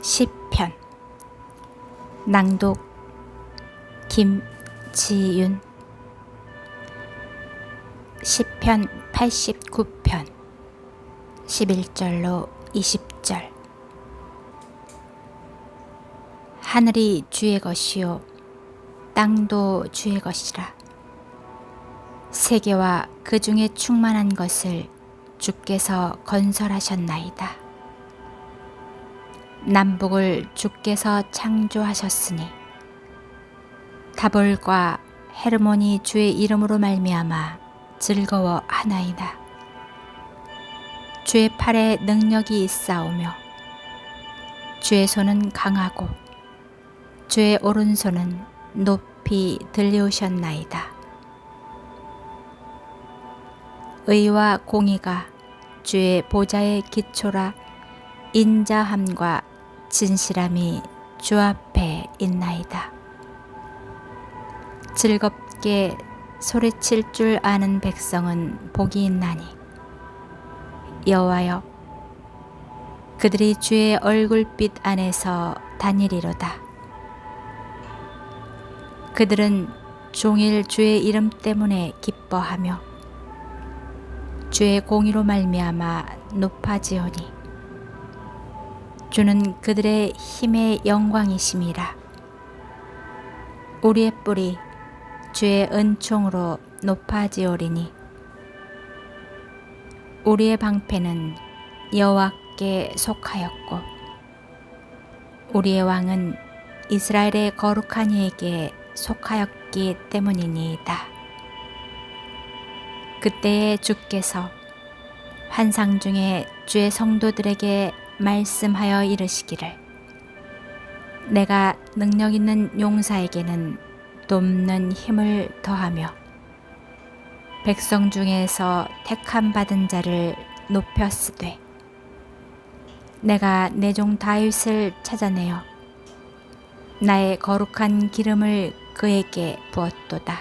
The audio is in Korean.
시편. 낭독 김지윤. 시편 89편. 11절로 20절. 하늘이 주의 것이요 땅도 주의 것이라. 세계와 그 중에 충만한 것을 주께서 건설하셨나이다. 남북을 주께서 창조하셨으니 다볼과 헤르몬이 주의 이름으로 말미암아 즐거워 하나이다. 주의 팔에 능력이 있사오며 주의 손은 강하고 주의 오른손은 높이 들려오셨나이다. 의와 공의가 주의 보좌의 기초라 인자함과 진실함이 주 앞에 있나이다. 즐겁게 소리칠 줄 아는 백성은 복이 있나니 여호와여 그들이 주의 얼굴빛 안에서 다니리로다. 그들은 종일 주의 이름 때문에 기뻐하며 주의 공의로 말미암아 높아지오니 주는 그들의 힘의 영광이심이라 우리의 뿔이 주의 은총으로 높아지오리니 우리의 방패는 여호와께 속하였고 우리의 왕은 이스라엘의 거룩한 이에게 속하였기 때문이니이다. 그때에 주께서 환상 중에 주의 성도들에게 말씀하여 이르시기를 내가 능력 있는 용사에게는 돕는 힘을 더하며 백성 중에서 택함 받은 자를 높였으되 내가 내 종 다윗을 찾아내어 나의 거룩한 기름을 그에게 부었도다.